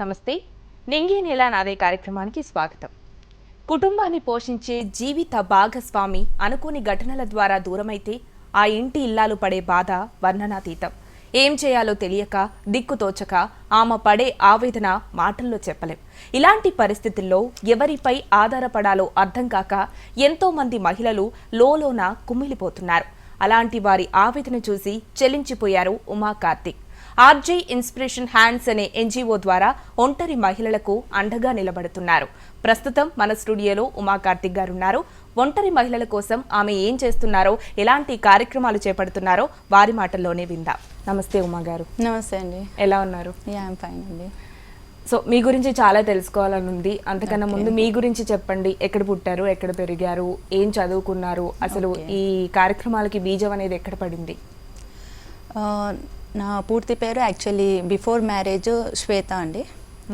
నమస్తే. నింగి నేల నాదే కార్యక్రమానికి స్వాగతం. కుటుంబాన్ని పోషించే జీవిత భాగస్వామి అనుకోని ఘటనల ద్వారా దూరమైతే ఆ ఇంటి ఇల్లాలు పడే బాధ వర్ణనాతీతం. ఏం చేయాలో తెలియక దిక్కుతోచక ఆమె పడే ఆవేదన మాటల్లో చెప్పలేం. ఇలాంటి పరిస్థితుల్లో ఎవరిపై ఆధారపడాలో అర్థం కాక ఎంతోమంది మహిళలు లోలోన కుమిలిపోతున్నారు అలాంటి వారి ఆవేదన చూసి చెలించిపోయారు Uma Karthik. RJ inspiration hands అనే ఎన్జిఓ ద్వారా ఒంటరి మహిళలకు అండగా నిలబడుతున్నారు. ప్రస్తుతం మన స్టూడియోలో ఉమా కార్తిక్ గారు ఉన్నారు ఒంటరి మహిళల కోసం ఆమె ఏం చేస్తున్నారో ఎలాంటి కార్యక్రమాలు చేపడుతున్నారో వారి మాటల్లోనే విందాం. నమస్తే ఉమా గారు. నమస్తే అండి. ఎలా ఉన్నారు? ఫైన్ అండి. సో మీ గురించి చాలా తెలుసుకోవాలని ఉంది. అంతకన్నా ముందు మీ గురించి చెప్పండి. ఎక్కడ పుట్టారు ఎక్కడ పెరిగారు ఏం చదువుకున్నారు అసలు ఈ కార్యక్రమాలకి బీజం అనేది ఎక్కడ పడింది? నా పూర్తి పేరు యాక్చువల్లీ బిఫోర్ మ్యారేజ్ శ్వేత అండి.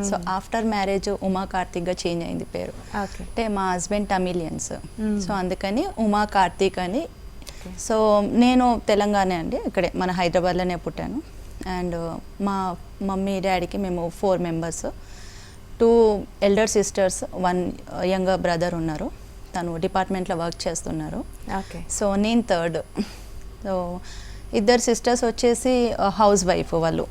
సో ఆఫ్టర్ మ్యారేజ్ ఉమా కార్తిక్గా చేంజ్ అయింది పేరు. అంటే మా హస్బెండ్ తమిలియన్స్ Hmm. సో అందుకని ఉమా కార్తీక్ అని. సో నేను తెలంగాణ అండి ఇక్కడే మన హైదరాబాద్లోనే పుట్టాను. అండ్ మా మమ్మీ డాడీకి మేము four members. Two elder sisters one younger brother ఉన్నారు. తను డిపార్ట్మెంట్లో వర్క్ చేస్తున్నారు. ఓకే సో నేను థర్డ్. సో ఇద్దరు సిస్టర్స్ వచ్చేసి హౌస్ వైఫ్ వాళ్ళు.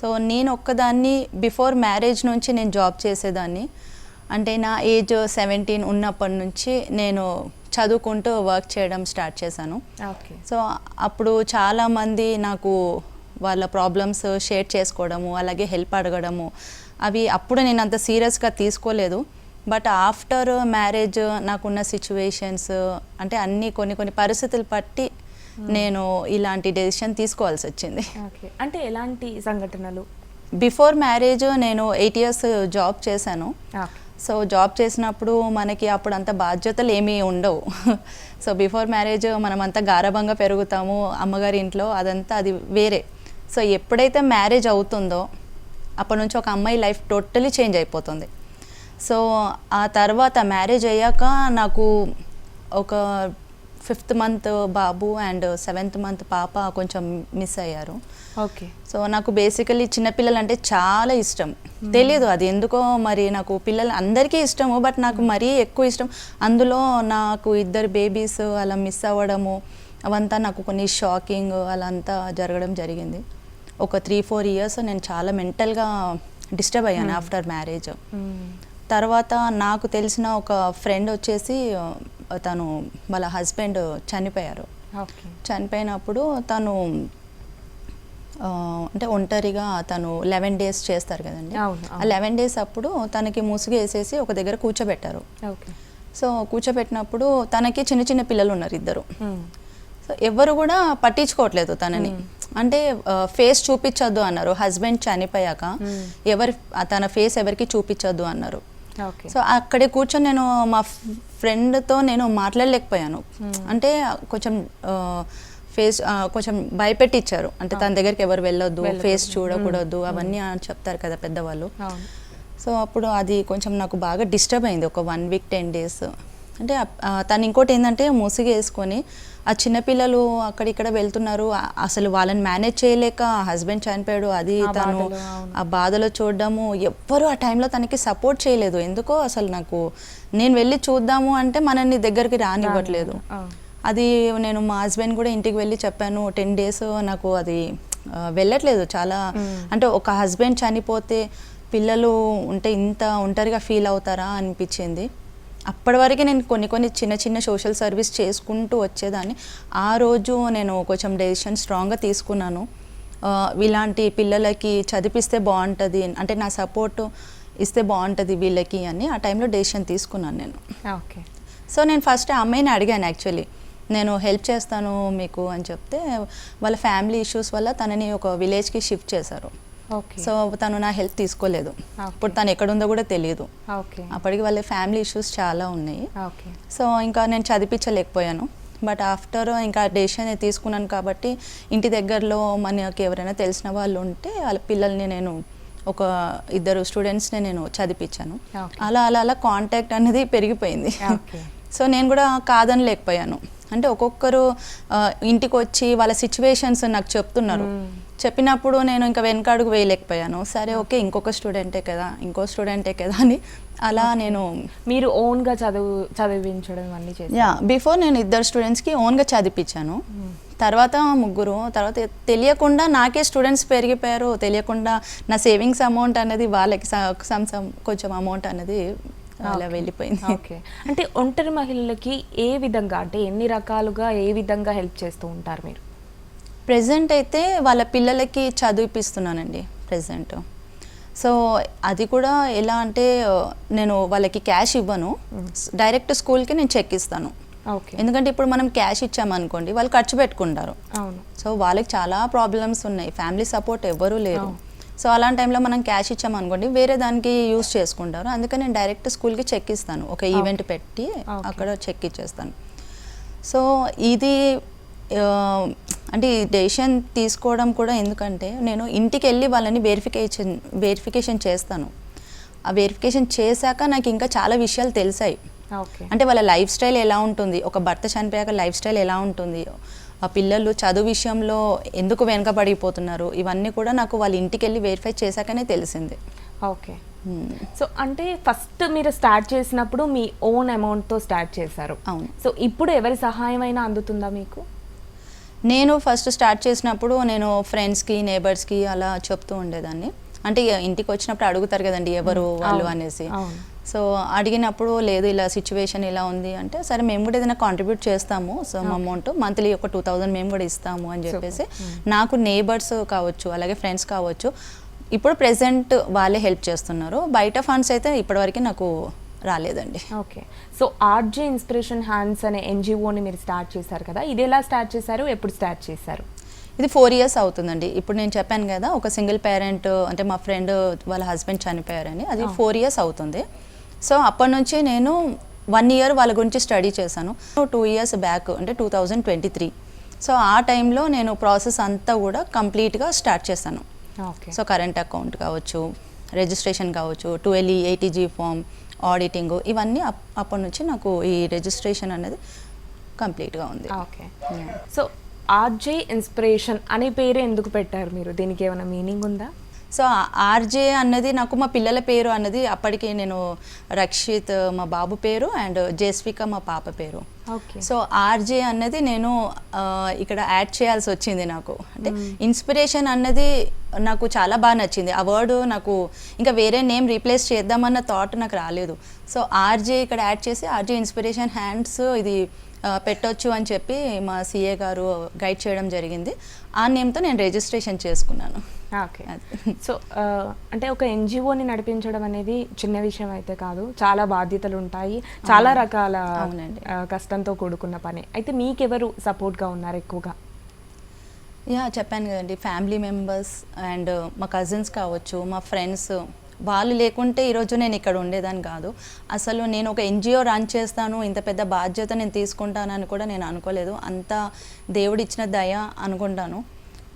సో నేను ఒక్కదాన్ని బిఫోర్ మ్యారేజ్ నుంచి నేను జాబ్ చేసేదాన్ని. అంటే నా ఏజ్ సెవెంటీన్ ఉన్నప్పటి నుంచి నేను చదువుకుంటూ వర్క్ చేయడం స్టార్ట్ చేశాను. ఓకే. సో అప్పుడు చాలామంది నాకు వాళ్ళ ప్రాబ్లమ్స్ షేర్ చేసుకోవడము అలాగే హెల్ప్ అడగడము అవి అప్పుడు నేను అంత సీరియస్గా తీసుకోలేదు. బట్ ఆఫ్టర్ మ్యారేజ్ నాకున్న సిచ్యువేషన్స్ అంటే అన్ని కొన్ని కొన్ని పరిస్థితులు బట్టి నేను ఇలాంటి డెసిషన్ తీసుకోవాల్సి వచ్చింది. అంటే ఎలాంటి సంఘటనలు? బిఫోర్ మ్యారేజ్ నేను ఎయిట్ ఇయర్స్ జాబ్ చేశాను. సో జాబ్ చేసినప్పుడు మనకి అప్పుడు అంత బాధ్యతలు ఏమీ ఉండవు. సో బిఫోర్ మ్యారేజ్ మనం అంతా గారభంగా పెరుగుతాము అమ్మగారి ఇంట్లో అదంతా అది వేరే. సో ఎప్పుడైతే మ్యారేజ్ అవుతుందో అప్పటి నుంచి ఒక అమ్మాయి లైఫ్ టోటలీ చేంజ్ అయిపోతుంది. సో ఆ తర్వాత మ్యారేజ్ అయ్యాక నాకు ఒక ఫిఫ్త్ మంత్ బాబు అండ్ సెవెంత్ మంత్ పాప కొంచెం మిస్ అయ్యారు. ఓకే. సో నాకు బేసికలీ చిన్నపిల్లలు అంటే చాలా ఇష్టం. తెలియదు అది ఎందుకో మరి నాకు పిల్లలు అందరికీ ఇష్టము బట్ నాకు మరీ ఎక్కువ ఇష్టం. అందులో నాకు ఇద్దరు బేబీస్ అలా మిస్ అవ్వడము అవంతా నాకు కొన్ని షాకింగ్ అలా అంతా జరగడం జరిగింది. ఒక త్రీ ఫోర్ ఇయర్స్ నేను చాలా మెంటల్గా డిస్టర్బ్ అయ్యాను ఆఫ్టర్ మ్యారేజ్. తర్వాత నాకు తెలిసిన ఒక ఫ్రెండ్ వచ్చేసి తను వాళ్ళ హస్బెండ్ చనిపోయారు. చనిపోయినప్పుడు తను అంటే ఒంటరిగా తను లెవెన్ డేస్ చేస్తారు కదండి. ఆ. లెవెన్ డేస్ అప్పుడు తనకి ముసుగు వేసేసి ఒక దగ్గర కూర్చోబెట్టారు. ఓకే. సో కూర్చోబెట్టినప్పుడు తనకి చిన్న చిన్న పిల్లలు ఉన్నారు ఇద్దరు. సో ఎవరు కూడా పట్టించుకోవట్లేదు తనని. అంటే ఫేస్ చూపించొద్దు అన్నారు. హస్బెండ్ చనిపోయాక ఎవరి తన ఫేస్ ఎవరికి చూపించొద్దు అన్నారు. సో అక్కడే కూర్చొని నేను మా ఫ్రెండ్తో నేను మాట్లాడలేకపోయాను. అంటే కొంచెం ఫేస్ కొంచెం భయపెట్టించారు అంటే తన దగ్గరికి ఎవరు వెళ్ళొద్దు ఫేస్ చూడకూడదు అవన్నీ అని చెప్తారు కదా పెద్దవాళ్ళు. సో అప్పుడు అది కొంచెం నాకు బాగా డిస్టర్బ్ అయింది. ఒక వన్ వీక్ టెన్ డేస్. అంటే తను ఇంకోటి ఏంటంటే ముసుగు వేసుకొని ఆ చిన్నపిల్లలు అక్కడిక్కడ వెళ్తున్నారు. అసలు వాళ్ళని మేనేజ్ చేయలేక హస్బెండ్ చనిపోయాడు. అది తను. ఆ బాధలో చూడడము ఎవ్వరు ఆ టైంలో తనకి సపోర్ట్ చేయలేదు. ఎందుకో అసలు నాకు నేను వెళ్ళి చూద్దాము అంటే మనల్ని దగ్గరికి రానివ్వట్లేదు. అది నేను మా హస్బెండ్ కూడా ఇంటికి వెళ్ళి చెప్పాను. టెన్ డేస్ నాకు అది వెళ్ళట్లేదు. చాలా అంటే ఒక హస్బెండ్ చనిపోతే పిల్లలు ఉంటే ఇంత ఒంటరిగా ఫీల్ అవుతారా అనిపించింది. అప్పటి వరకు నేను కొన్ని కొన్ని చిన్న చిన్న సోషల్ సర్వీస్ చేసుకుంటూ వచ్చేదాన్ని. ఆ రోజు నేను కొంచెం డెసిషన్ స్ట్రాంగ్గా తీసుకున్నాను. ఇలాంటి పిల్లలకి చదివిస్తే బాగుంటుంది అంటే నా సపోర్ట్ ఇస్తే బాగుంటుంది వీళ్ళకి అని ఆ టైంలో డెసిషన్ తీసుకున్నాను నేను. ఓకే. సో నేను ఫస్ట్ అమ్మాయిని అడిగాను యాక్చువల్లీ నేను హెల్ప్ చేస్తాను మీకు అని చెప్తే వాళ్ళ ఫ్యామిలీ ఇష్యూస్ వల్ల తనని ఒక విలేజ్కి షిఫ్ట్ చేశారు. సో తను నా హెల్ప్ తీసుకోలేదు. ఇప్పుడు తను ఎక్కడుందో కూడా తెలియదు అప్పటికి వాళ్ళ ఫ్యామిలీ ఇష్యూస్ చాలా ఉన్నాయి. సో ఇంకా నేను చదివించలేకపోయాను. బట్ ఆఫ్టర్ ఇంకా డెసిషన్ తీసుకున్నాను కాబట్టి ఇంటి దగ్గరలో మనకి ఎవరైనా తెలిసిన వాళ్ళు ఉంటే వాళ్ళ పిల్లల్ని నేను ఒక ఇద్దరు స్టూడెంట్స్ని నేను చదివించాను. అలా అలా అలా కాంటాక్ట్ అనేది పెరిగిపోయింది. సో నేను కూడా కాదని లేకపోయాను అంటే ఒక్కొక్కరు ఇంటికి వచ్చి వాళ్ళ సిచ్యువేషన్స్ నాకు చెప్తున్నారు. చెప్పినప్పుడు నేను ఇంకా వెనకాడుగు వేయలేకపోయాను. సరే ఓకే ఇంకొక స్టూడెంటే కదా ఇంకో స్టూడెంటే కదా అని అలా నేను మీరు ఓన్గా చదువు చదివించడం అన్ని చేసి యా బిఫోర్ నేను ఇద్దరు స్టూడెంట్స్కి ఓన్గా చదివించాను. తర్వాత ముగ్గురు తర్వాత తెలియకుండా నాకే స్టూడెంట్స్ పెరిగిపోయారు. తెలియకుండా నా సేవింగ్స్ అమౌంట్ అనేది వాళ్ళకి కొంచెం అమౌంట్ అనేది అలా వెళ్ళిపోయింది. ఓకే. అంటే ఒంటరి మహిళలకి ఏ విధంగా అంటే ఎన్ని రకాలుగా ఏ విధంగా హెల్ప్ చేస్తూ ఉంటారు మీరు? ప్రజెంట్ అయితే వాళ్ళ పిల్లలకి చదివిపిస్తున్నానండి ప్రజెంట్. సో అది కూడా ఎలా అంటే నేను వాళ్ళకి క్యాష్ ఇవ్వను. డైరెక్ట్ స్కూల్కి నేను చెక్ ఇస్తాను. ఓకే. ఎందుకంటే ఇప్పుడు మనం క్యాష్ ఇచ్చామనుకోండి వాళ్ళు ఖర్చు పెట్టుకుంటారు. సో వాళ్ళకి చాలా ప్రాబ్లమ్స్ ఉన్నాయి. ఫ్యామిలీ సపోర్ట్ ఎవ్వరూ లేరు. సో అలాంటి టైంలో మనం క్యాష్ ఇచ్చామనుకోండి వేరే దానికి యూస్ చేసుకుంటారు. అందుకని నేను డైరెక్ట్ స్కూల్కి చెక్ ఇస్తాను. ఒక ఈవెంట్ పెట్టి అక్కడ చెక్ ఇచ్చేస్తాను. సో ఇది అంటే ఈ డెసిషన్ తీసుకోవడం కూడా ఎందుకంటే నేను ఇంటికి వెళ్ళి వాళ్ళని వెరిఫికేషన్ వెరిఫికేషన్ చేస్తాను. ఆ వెరిఫికేషన్ చేశాక నాకు ఇంకా చాలా విషయాలు తెలిసాయి. అంటే వాళ్ళ లైఫ్ స్టైల్ ఎలా ఉంటుంది? ఒక భర్త చనిపోయాక లైఫ్ స్టైల్ ఎలా ఉంటుంది? ఆ పిల్లలు చదువు విషయంలో ఎందుకు వెనకబడిపోతున్నారు? ఇవన్నీ కూడా నాకు వాళ్ళ ఇంటికి వెళ్ళి వెరిఫై చేశాకనే తెలిసింది. ఓకే. సో అంటే ఫస్ట్ మీరు స్టార్ట్ చేసినప్పుడు మీ ఓన్ అమౌంట్తో స్టార్ట్ చేశారు. అవును. సో ఇప్పుడు ఎవరి సహాయం అయినా అందుతుందా మీకు? నేను ఫస్ట్ స్టార్ట్ చేసినప్పుడు నేను ఫ్రెండ్స్కి నేబర్స్కి అలా చెప్తూ ఉండేదాన్ని. అంటే ఇంటికి వచ్చినప్పుడు అడుగుతారు కదండి ఎవరు వాళ్ళు అనేసి. సో అడిగినప్పుడు లేదు ఇలా సిచ్యువేషన్ ఇలా ఉంది అంటే సరే మేము కూడా ఏదైనా కాంట్రిబ్యూట్ చేస్తాము సో అమౌంట్ మంత్లీ ఒక టూ థౌజండ్ మేము కూడా ఇస్తాము అని చెప్పేసి నాకు నేబర్స్ కావచ్చు అలాగే ఫ్రెండ్స్ కావచ్చు ఇప్పుడు ప్రెసెంట్ వాళ్ళే హెల్ప్ చేస్తున్నారు. బయట ఫండ్స్ అయితే ఇప్పటివరకు నాకు రాలేదండి. Okay. So RJ inspiration hands అనే ఎన్జిఓని మీరు స్టార్ట్ చేశారు కదా ఇది ఎలా స్టార్ట్ చేశారు ఎప్పుడు స్టార్ట్ చేశారు? ఇది ఫోర్ ఇయర్స్ అవుతుందండి. ఇప్పుడు నేను చెప్పాను కదా ఒక సింగిల్ పేరెంట్ అంటే మా ఫ్రెండ్ వాళ్ళ హస్బెండ్ చనిపోయారని అది ఫోర్ ఇయర్స్ అవుతుంది. సో అప్పటి నుంచి నేను వన్ ఇయర్ వాళ్ళ గురించి స్టడీ చేశాను. టూ ఇయర్స్ బ్యాక్ అంటే two thousand twenty three so ఆ టైంలో నేను ప్రాసెస్ అంతా కూడా కంప్లీట్గా స్టార్ట్ చేశాను. ఓకే సో కరెంట్ అకౌంట్ కావచ్చు రిజిస్ట్రేషన్ కావచ్చు twelve eighty G form auditing ఇవన్నీ అప్- అప్పటి నుంచి నాకు ఈ రిజిస్ట్రేషన్ అనేది కంప్లీట్గా ఉంది. ఓకే. సో ఆర్జే ఇన్స్పిరేషన్ అనే పేరు ఎందుకు పెట్టారు మీరు? దీనికి ఏమైనా మీనింగ్ ఉందా? సో ఆర్జే అన్నది నాకు మా పిల్లల పేరు అన్నది అప్పటికి నేను రక్షిత్ మా బాబు పేరు అండ్ జేస్విక మా పాప పేరు. ఓకే. సో ఆర్జే అన్నది నేను ఇక్కడ యాడ్ చేయాల్సి వచ్చింది నాకు. అంటే ఇన్స్పిరేషన్ అన్నది నాకు చాలా బాగా నచ్చింది. ఆ వర్డ్ నాకు ఇంకా వేరే నేమ్ రీప్లేస్ చేద్దామన్న థాట్ నాకు రాలేదు. సో ఆర్జే ఇక్కడ యాడ్ చేసి ఆర్జే ఇన్స్పిరేషన్ హ్యాండ్స్ ఇది పెట్టొచ్చు అని చెప్పి మా సిఏ గారు గైడ్ చేయడం జరిగింది. ఆ నేమ్తో నేను రిజిస్ట్రేషన్ చేసుకున్నాను. ఓకే అది. సో ఆ, అంటే ఒక ఎన్జిఓని నడిపించడం అనేది చిన్న విషయం అయితే కాదు. చాలా బాధ్యతలు ఉంటాయి. చాలా రకాల కష్టంతో కూడుకున్న పని. అయితే మీకెవరు సపోర్ట్గా ఉన్నారు ఎక్కువగా? యా చెప్పాను కదండి. ఫ్యామిలీ మెంబర్స్ అండ్ మా కజిన్స్ కావచ్చు మా ఫ్రెండ్స్. వాళ్ళు లేకుంటే ఈరోజు నేను ఇక్కడ ఉండేదాన్ని కాదు. అసలు నేను ఒక ఎన్జిఓ రన్ చేస్తాను ఇంత పెద్ద బాధ్యత నేను తీసుకుంటానని కూడా నేను అనుకోలేదు. అంత దేవుడు ఇచ్చిన దయ అనుకుంటాను.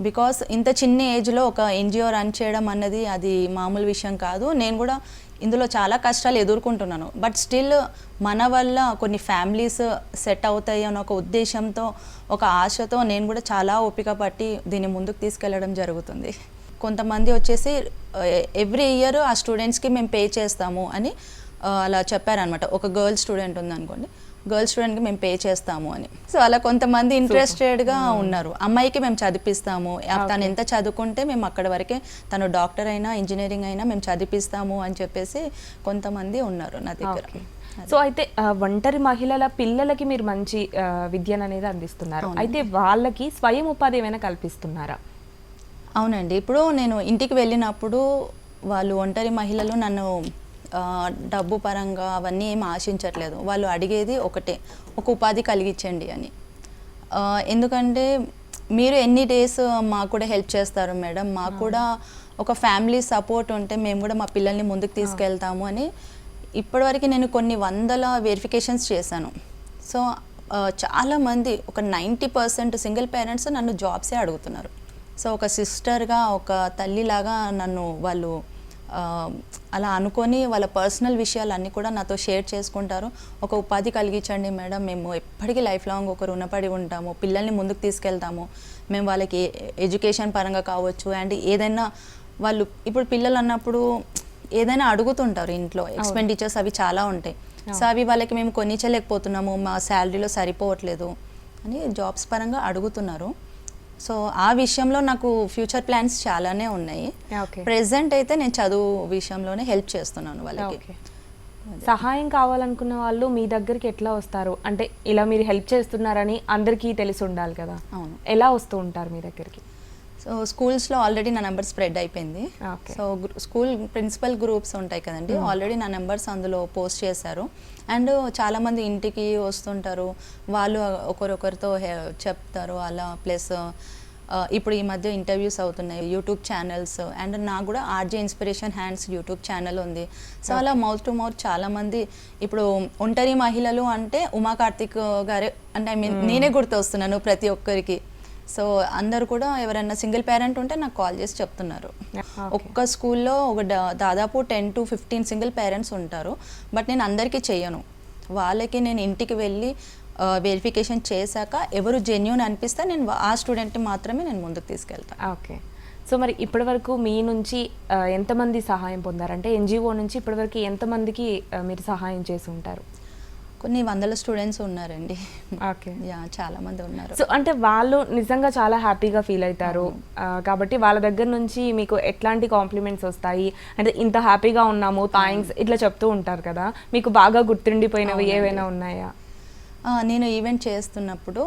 బికాస్ ఇంత చిన్న ఏజ్లో ఒక ఎన్జిఓ రన్ చేయడం అన్నది అది మామూలు విషయం కాదు. నేను కూడా ఇందులో చాలా కష్టాలు ఎదుర్కొంటున్నాను. బట్ స్టిల్ మన వల్ల కొన్ని ఫ్యామిలీస్ సెట్ అవుతాయి అన్న ఒక ఉద్దేశంతో ఒక ఆశతో నేను కూడా చాలా ఓపిక పట్టి దీన్ని ముందుకు తీసుకెళ్ళడం జరుగుతుంది. కొంతమంది వచ్చేసి ఎవ్రీ ఇయర్ ఆ స్టూడెంట్స్కి మేము పే చేస్తాము అని అలా చెప్పారనమాట ఒక గర్ల్ స్టూడెంట్ ఉందనుకోండి. గర్ల్ స్టూడెంట్కి మేము పే చేస్తాము అని. సో అలా కొంతమంది ఇంట్రెస్టెడ్గా ఉన్నారు. అమ్మాయికి మేము చదివిస్తాము. తను ఎంత చదువుకుంటే మేము అక్కడ వరకే తను డాక్టర్ అయినా ఇంజనీరింగ్ అయినా మేము చదివిస్తాము అని చెప్పేసి కొంతమంది ఉన్నారు నా దగ్గర. సో అయితే ఒంటరి మహిళల పిల్లలకి మీరు మంచి విద్యను అనేది అందిస్తున్నారు. అయితే వాళ్ళకి స్వయం ఉపాధి ఏమైనా కల్పిస్తున్నారా? అవునండి. ఇప్పుడు నేను ఇంటికి వెళ్ళినప్పుడు వాళ్ళు ఒంటరి మహిళలు నన్ను డబ్బు పరంగా అవన్నీ ఏం ఆశించట్లేదు. వాళ్ళు అడిగేది ఒకటే ఒక ఉపాధి కలిగించండి అని. ఎందుకంటే మీరు ఎన్ని డేస్ మాకు కూడా హెల్ప్ చేస్తారు మేడం. మాకు కూడా ఒక ఫ్యామిలీ సపోర్ట్ ఉంటే మేము కూడా మా పిల్లల్ని ముందుకు తీసుకెళ్తాము అని. ఇప్పటివరకు నేను కొన్ని వందల వెరిఫికేషన్స్ చేశాను. సో చాలామంది ఒక నైంటీ పర్సెంట్ సింగిల్ పేరెంట్స్ నన్ను జాబ్సే అడుగుతున్నారు. సో ఒక సిస్టర్గా ఒక తల్లిలాగా నన్ను వాళ్ళు అలా అనుకొని వాళ్ళ పర్సనల్ విషయాలన్నీ కూడా నాతో షేర్ చేసుకుంటారు. ఒక ఉపాధి కలిగించండి మేడం. మేము ఎప్పటికీ లైఫ్ లాంగ్ ఒక రుణపడి ఉంటాము. పిల్లల్ని ముందుకు తీసుకెళ్తాము. మేము వాళ్ళకి ఎడ్యుకేషన్ పరంగా కావచ్చు అండ్ ఏదైనా వాళ్ళు ఇప్పుడు పిల్లలు అన్నప్పుడు ఏదైనా అడుగుతుంటారు ఇంట్లో. ఎక్స్పెండిచర్స్ అవి చాలా ఉంటాయి. సో అవి వాళ్ళకి మేము కొనిచ్చలేకపోతున్నాము. మా శాలరీలో సరిపోవట్లేదు అని జాబ్స్ పరంగా అడుగుతున్నారు. సో ఆ విషయంలో నాకు ఫ్యూచర్ ప్లాన్స్ చాలానే ఉన్నాయి. ఓకే ప్రెసెంట్ అయితే నేను చదువు విషయంలోనే హెల్ప్ చేస్తున్నాను వాళ్ళకి. ఓకే సహాయం కావాలనుకున్న వాళ్ళు మీ దగ్గరికి ఎట్లా వస్తారు? అంటే ఇలా మీరు హెల్ప్ చేస్తున్నారని అందరికీ తెలిసి ఉండాలి కదా. అవును. ఎలా వస్తూ ఉంటారు మీ దగ్గరికి? సో స్కూల్స్లో ఆల్రెడీ నా నెంబర్ స్ప్రెడ్ అయిపోయింది. సో స్కూల్ ప్రిన్సిపల్ గ్రూప్స్ ఉంటాయి కదండి. ఆల్రెడీ నా నెంబర్స్ అందులో పోస్ట్ చేశారు. అండ్ చాలామంది ఇంటికి వస్తుంటారు. వాళ్ళు ఒకరొకరితో చెప్తారు. అలా ప్లస్ ఇప్పుడు ఈ మధ్య ఇంటర్వ్యూస్ అవుతున్నాయి. యూట్యూబ్ ఛానల్స్ అండ్ నాకు కూడా RJ inspiration hands YouTube channel ఉంది. సో అలా మౌత్ టు మౌత్ చాలా మంది ఇప్పుడు ఒంటరి మహిళలు అంటే ఉమా కార్తిక్ గారే అంటే ఐ మీన్ నేనే గుర్తొస్తున్నాను ప్రతి ఒక్కరికి. సో అందరు కూడా ఎవరైనా సింగిల్ పేరెంట్ ఉంటే నాకు కాల్ చేసి చెప్తున్నారు. ఒక్క స్కూల్లో ఒక దాదాపు ten to fifteen single parents ఉంటారు. బట్ నేను అందరికీ చెయ్యను. వాళ్ళకి నేను ఇంటికి వెళ్ళి వెరిఫికేషన్ చేశాక ఎవరు జెన్యున్ అనిపిస్తే నేను ఆ స్టూడెంట్ని మాత్రమే నేను ముందుకు తీసుకెళ్తాను ఓకే. సో మరి ఇప్పటివరకు మీ నుంచి ఎంతమంది సహాయం పొందారంటే ఎన్జిఓ నుంచి ఇప్పటివరకు ఎంతమందికి మీరు సహాయం చేసి ఉంటారు? కొన్ని వందల స్టూడెంట్స్ ఉన్నారండి. ఓకే. యా చాలా మంది ఉన్నారు. సో అంటే వాళ్ళు నిజంగా చాలా హ్యాపీగా ఫీల్ అవుతారు. కాబట్టి వాళ్ళ దగ్గర నుంచి మీకు ఎట్లాంటి కాంప్లిమెంట్స్ వస్తాయి? అంటే ఇంత హ్యాపీగా ఉన్నాము థ్యాంక్స్ ఇట్లా చెప్తూ ఉంటారు కదా. మీకు బాగా గుర్తుండిపోయినవి ఏవైనా ఉన్నాయా? నేను ఈవెంట్ చేస్తున్నప్పుడు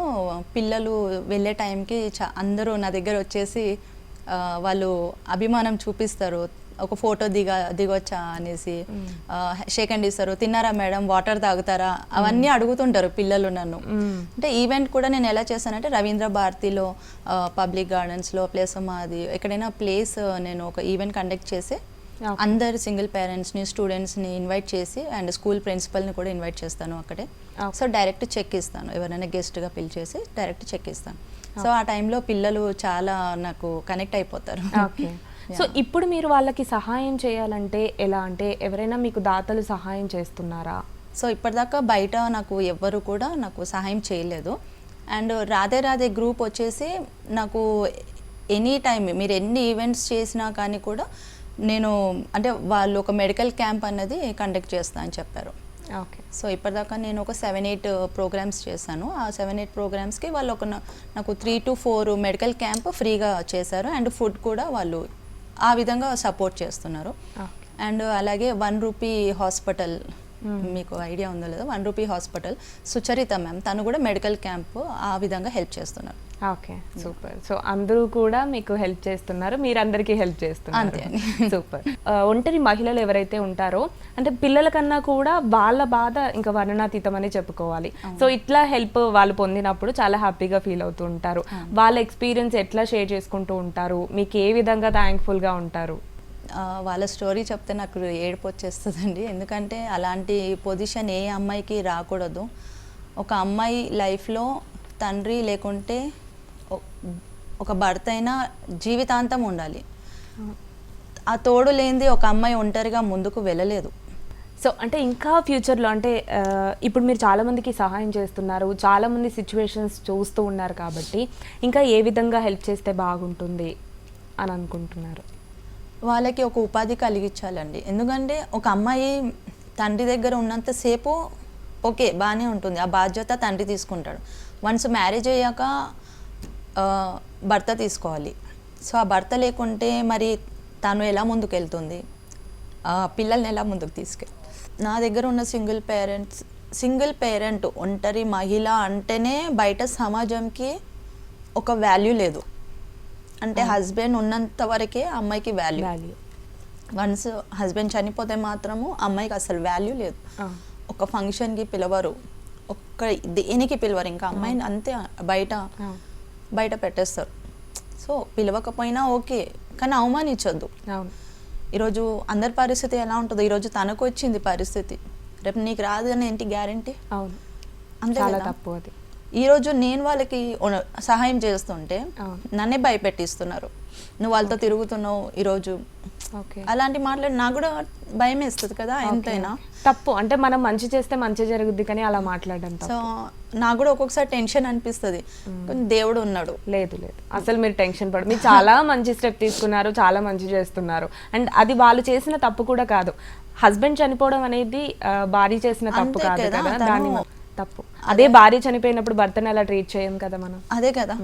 పిల్లలు వెళ్ళే టైంకి చా అందరూ నా దగ్గర వచ్చేసి వాళ్ళు అభిమానం చూపిస్తారు. ఒక ఫోటో దిగ దిగొచ్చా అనేసి షేక్ హ్యాండ్ ఇస్తారు తిన్నారా మేడం? వాటర్ తాగుతారా? అవన్నీ అడుగుతుంటారు పిల్లలు నన్ను. అంటే ఈవెంట్ కూడా నేను ఎలా చేశానంటే రవీంద్ర భారతిలో పబ్లిక్ గార్డెన్స్లో ప్లస్ మాది ఎక్కడైనా ప్లేస్ నేను ఒక ఈవెంట్ కండక్ట్ చేసి. అందరు సింగిల్ పేరెంట్స్ని స్టూడెంట్స్ని ఇన్వైట్ చేసి అండ్ స్కూల్ ప్రిన్సిపల్ని కూడా ఇన్వైట్ చేస్తాను అక్కడే. సో డైరెక్ట్ చెక్ ఇస్తాను ఎవరైనా గెస్ట్గా పిలిచేసి డైరెక్ట్ చెక్ ఇస్తాను. సో ఆ టైంలో పిల్లలు చాలా నాకు కనెక్ట్ అయిపోతారు. ఓకే. సో ఇప్పుడు మీరు వాళ్ళకి సహాయం చేయాలంటే ఎలా అంటే ఎవరైనా మీకు దాతలు సహాయం చేస్తున్నారా? సో ఇప్పటిదాకా బయట నాకు ఎవ్వరు కూడా నాకు సహాయం చేయలేదు. అండ్ రాధే రాధే గ్రూప్ వచ్చేసి నాకు ఎనీ టైం మీరు ఎన్ని ఈవెంట్స్ చేసినా కానీ కూడా నేను అంటే వాళ్ళు ఒక మెడికల్ క్యాంప్ అన్నది కండక్ట్ చేస్తా అని చెప్పారు. ఓకే సో ఇప్పటిదాకా నేను ఒక సెవెన్ ఎయిట్ ప్రోగ్రామ్స్ చేశాను. ఆ సెవెన్ ఎయిట్ ప్రోగ్రామ్స్కి వాళ్ళు ఒక నాకు three to four medical camp ఫ్రీగా చేశారు. అండ్ ఫుడ్ కూడా వాళ్ళు ఆ విధంగా సపోర్ట్ చేస్తున్నారు. అండ్ అలాగే వన్ రూపీ హాస్పిటల్ మీకు ఐడియా ఉందో లేదో one rupee hospital. Sucharita ma'am తను కూడా మెడికల్ క్యాంప్ ఆ విధంగా హెల్ప్ చేస్తున్నారు. ఓకే సూపర్ సో అందరూ కూడా మీకు హెల్ప్ చేస్తున్నారు మీరు అందరికీ హెల్ప్ చేస్తున్నారు. అంతే. సూపర్ ఆ, ఒంటరి మహిళలు ఎవరైతే ఉంటారో అంటే పిల్లల కన్నా కూడా వాళ్ళ బాధ ఇంకా వర్ణనాతీతం అని చెప్పుకోవాలి. సో ఇట్లా హెల్ప్ వాళ్ళు పొందినప్పుడు చాలా హ్యాపీగా ఫీల్ అవుతూ ఉంటారు. వాళ్ళ ఎక్స్పీరియన్స్ ఎట్లా షేర్ చేసుకుంటూ ఉంటారు? మీకు ఏ విధంగా థ్యాంక్ఫుల్గా ఉంటారు? వాళ్ళ స్టోరీ చెప్తే నాకు ఏడుపు వచ్చేస్తుందండి. ఎందుకంటే అలాంటి పొజిషన్ ఏ అమ్మాయికి రాకూడదు. ఒక అమ్మాయి లైఫ్లో తండ్రి లేకుంటే ఒక భర్త అయినా జీవితాంతం ఉండాలి. ఆ తోడు లేనిది ఒక అమ్మాయి ఒంటరిగా ముందుకు వెళ్ళలేదు. సో అంటే ఇంకా ఫ్యూచర్లో అంటే ఇప్పుడు మీరు చాలామందికి సహాయం చేస్తున్నారు. చాలామంది సిచ్యువేషన్స్ చూస్తూ ఉన్నారు కాబట్టి ఇంకా ఏ విధంగా హెల్ప్ చేస్తే బాగుంటుంది అని అనుకుంటున్నారు? వాళ్ళకి ఒక ఉపాధి కలిగించాలండి. ఎందుకంటే ఒక అమ్మాయి తండ్రి దగ్గర ఉన్నంతసేపు ఓకే బాగానే ఉంటుంది. ఆ బాధ్యత తండ్రి తీసుకుంటాడు. వన్స్ మ్యారేజ్ అయ్యాక భర్త తీసుకోవాలి. సో ఆ భర్త లేకుంటే మరి తను ఎలా ముందుకు వెళ్తుంది పిల్లల్ని ఎలా ముందుకు తీసుకెళ్ళి నా దగ్గర ఉన్న సింగిల్ పేరెంట్స్ సింగిల్ పేరెంట్ ఒంటరి మహిళ అంటేనే బయట సమాజంకి ఒక వాల్యూ లేదు. అంటే హస్బెండ్ ఉన్నంత వరకే అమ్మాయికి వాల్యూ వాల్యూ వన్స్ హస్బెండ్ చనిపోతే మాత్రము అమ్మాయికి అసలు వాల్యూ లేదు. ఒక ఫంక్షన్కి పిలవరు. ఒక్క దేనికి పిలవరు. ఇంకా అమ్మాయిని అంతే బయట బయట పెట్టేస్తారు. సో పిలవకపోయినా ఓకే కానీ అవమానించొద్దు. ఈరోజు అందరి పరిస్థితి ఎలా ఉంటుందో ఈరోజు తనకు వచ్చింది పరిస్థితి. రేపు నీకు రాదు అని ఏంటి గ్యారంటీ అవును. అంతే? తప్పు అది. ఈరోజు నేను వాళ్ళకి సహాయం చేస్తుంటే. నన్నే భయపెట్టిస్తున్నారు. నువ్వు వాళ్ళతో తిరుగుతున్నావు ఈరోజు. అలాంటి మాట్లాడి నాకు కూడా భయం వేస్తుంది కదా ఎంతైనా. తప్పు. అంటే మనం మంచి చేస్తే మంచి జరుగుద్ది కానీ అలా మాట్లాడడం సో నాకు కూడా ఒక్కొక్కసారి టెన్షన్ అనిపిస్తుంది. దేవుడు ఉన్నాడు. లేదు లేదు. అసలు మీరు టెన్షన్ పడు మీరు చాలా మంచి స్టెప్ తీసుకున్నారు చాలా మంచి చేస్తున్నారు. అండ్ అది వాళ్ళు చేసిన తప్పు కూడా కాదు. హస్బెండ్ చనిపోవడం అనేది భార్య చేసిన తప్పు కాదు కదా, మ- తప్పు. అదే భార్య చనిపోయినప్పుడు భర్తను ఎలా ట్రీట్ చేయం కదా మనం. అదే కదా.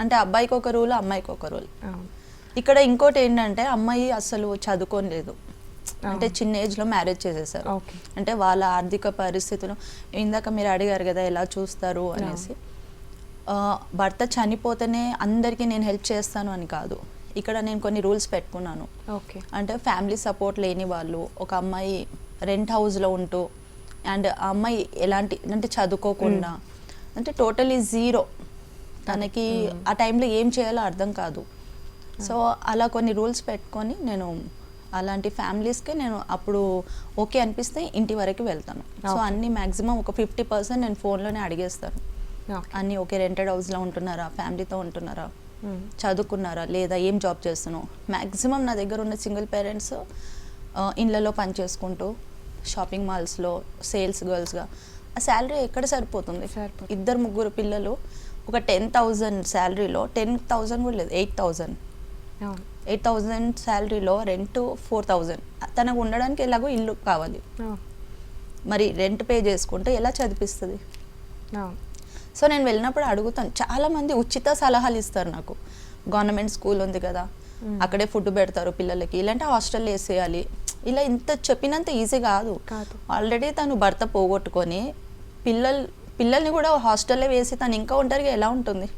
అంటే అబ్బాయికి ఒక రూల్ అమ్మాయికి ఒక రూల్. ఇక్కడ ఇంకోటి ఏంటంటే అమ్మాయి అసలు చదువుకోలేదు. అంటే చిన్న ఏజ్లో మ్యారేజ్ చేసేసారు. అంటే వాళ్ళ ఆర్థిక పరిస్థితులు ఇందాక మీరు అడిగారు కదా ఎలా చూస్తారు అనేసి. భర్త చనిపోతేనే అందరికీ నేను హెల్ప్ చేస్తాను అని కాదు. ఇక్కడ నేను కొన్ని రూల్స్ పెట్టుకున్నాను. ఓకే. అంటే ఫ్యామిలీ సపోర్ట్ లేని వాళ్ళు ఒక అమ్మాయి రెంట్ హౌస్లో ఉంటూ అండ్ ఆ అమ్మాయి ఎలాంటి అంటే చదువుకోకుండా అంటే టోటలీ జీరో. తనకి ఆ టైంలో ఏం చేయాలో అర్థం కాదు. సో అలా కొన్ని రూల్స్ పెట్టుకొని నేను అలాంటి ఫ్యామిలీస్కి నేను అప్పుడు ఓకే అనిపిస్తే ఇంటి వరకు వెళ్తాను. సో అన్ని మ్యాక్సిమం ఒక ఫిఫ్టీ పర్సెంట్ నేను ఫోన్లోనే అడిగేస్తాను అన్నీ ఓకే రెంటెడ్ హౌస్లో ఉంటున్నారా? ఫ్యామిలీతో ఉంటున్నారా? మ్మ్. చదువుకున్నారా? లేదా ఏం జాబ్ చేస్తున్నావు? మ్యాక్సిమం నా దగ్గర ఉన్న సింగిల్ పేరెంట్స్ ఇళ్ళలో పని చేసుకుంటూ షాపింగ్ మాల్స్లో సేల్స్ గర్ల్స్గా ఆ శాలరీ ఎక్కడ సరిపోతుంది. ఇద్దరు ముగ్గురు పిల్లలు ఒక టెన్ థౌజండ్ శాలరీలో టెన్ థౌజండ్ కూడా లేదు ఎయిట్ థౌజండ్. ఎయిట్ థౌజండ్ శాలరీలో రెంట్ ఫోర్ థౌజండ్. తనకు ఉండడానికి ఎలాగో ఇల్లు కావాలి. మరి రెంట్ పే చేసుకుంటే ఎలా చదివిస్తుంది సో నేను వెళ్ళినప్పుడు అడుగుతాను. చాలా మంది ఉచిత సలహాలు ఇస్తారు నాకు. గవర్నమెంట్ స్కూల్ ఉంది కదా అక్కడే ఫుడ్ పెడతారు పిల్లలకి. ఇలాంటి హాస్టల్ వేసేయాలి. ఇలా ఇంత చెప్పినంత ఈజీ కాదు. కాదు. ఆల్రెడీ తను భర్త పోగొట్టుకొని పిల్లలు పిల్లల్ని కూడా హాస్టల్లో వేసి తను ఇంకా ఒంటరిగా ఎలా ఉంటుంది?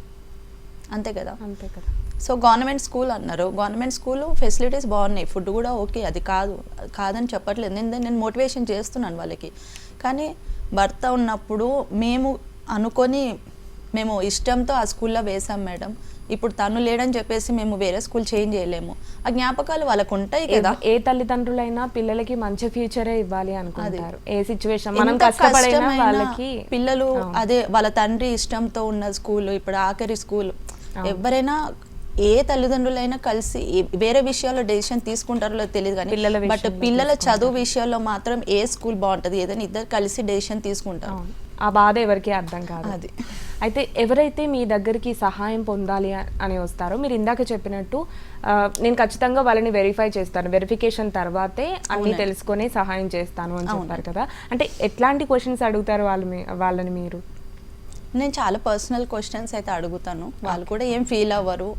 అంతే కదా? అంతే కదా. సో గవర్నమెంట్ స్కూల్ అన్నారు. గవర్నమెంట్ స్కూల్ ఫెసిలిటీస్ బాగున్నాయి. ఫుడ్ కూడా ఓకే అది కాదు. కాదని చెప్పట్లేదు. నేను నేను మోటివేషన్ చేస్తున్నాను వాళ్ళకి. కానీ భర్త ఉన్నప్పుడు మేము అనుకొని మేము ఇష్టంతో ఆ స్కూల్లో వేసాం మేడం. ఇప్పుడు తను లేడని చెప్పేసి మేము వేరే స్కూల్ చేంజ్ చేయలేము. ఆ జ్ఞాపకాలు వాళ్ళకు ఉంటాయి కదా. ఏ తల్లిదండ్రులైనా పిల్లలకి మంచి ఫ్యూచరే ఇవ్వాలి అనుకుంటారు. ఏ సిచ్యువేషన్ మనం కష్టపడైనా వాళ్ళకి పిల్లలు అదే వాళ్ళ తండ్రి ఇష్టంతో ఉన్న స్కూల్ ఇప్పుడు ఆఖరి స్కూల్. ఎవరైనా ఏ తల్లిదండ్రులైనా కలిసి వేరే విషయాల్లో డెసిషన్ తీసుకుంటారో లేదో తెలియదు కానీ బట్ పిల్లల చదువు విషయాల్లో మాత్రం ఏ స్కూల్ బాగుంటది? ఏదైనా ఇద్దరు కలిసి డెసిషన్ తీసుకుంటారు. ఆ బాధ ఎవరికి అర్థం కాదు. అది. అయితే ఎవరైతే మీ దగ్గరికి సహాయం పొందాలి అని వస్తారో మీరు ఇందాక చెప్పినట్టు నేను ఖచ్చితంగా వాళ్ళని వెరిఫై చేస్తాను. వెరిఫికేషన్ తర్వాతే అన్ని తెలుసుకొని సహాయం చేస్తాను అని చెప్పారు కదా. అంటే ఎట్లాంటి క్వశ్చన్స్ అడుగుతారు వాళ్ళు వాళ్ళని మీరు? నేను చాలా పర్సనల్ క్వశ్చన్స్ అయితే అడుగుతాను. వాళ్ళు కూడా ఏం ఫీల్ అవ్వరు.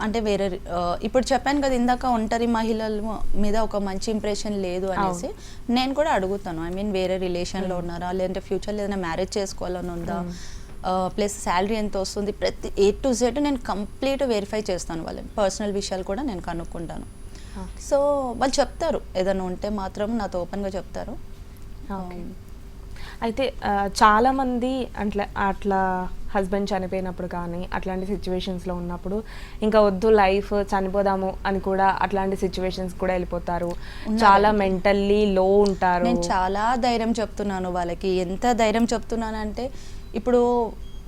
అంటే వేరే ఆ, ఇప్పుడు చెప్పాను కదా ఇందాక ఒంటరి మహిళల మీద ఒక మంచి ఇంప్రెషన్ లేదు అనేసి నేను కూడా అడుగుతాను. ఐ మీన్ వేరే రిలేషన్లో ఉన్నారా? లేదంటే ఫ్యూచర్లో ఏదైనా మ్యారేజ్ చేసుకోవాలని ఉందా? ప్లస్ శాలరీ ఎంత వస్తుంది? ప్రతి ఏ టు జెడ్ నేను కంప్లీట్ వెరిఫై చేస్తాను వాళ్ళని. పర్సనల్ విషయాలు కూడా నేను కనుక్కుంటాను. సో వాళ్ళు చెప్తారు. ఏదైనా ఉంటే మాత్రం నాతో ఓపెన్గా చెప్తారు. ఓకే అయితే ఆ, చాలా మంది అట్లా అట్లా హస్బెండ్ చనిపోయినప్పుడు కానీ అట్లాంటి సిచ్యువేషన్స్లో ఉన్నప్పుడు ఇంకా వద్దు లైఫ్ చనిపోదాము అని కూడా అట్లాంటి సిచ్యువేషన్స్ కూడా వెళ్ళిపోతారు. చాలా మెంటల్లీ లో ఉంటారు. నేను చాలా ధైర్యం చెప్తున్నాను వాళ్ళకి. ఎంత ధైర్యం చెప్తున్నానంటే ఇప్పుడు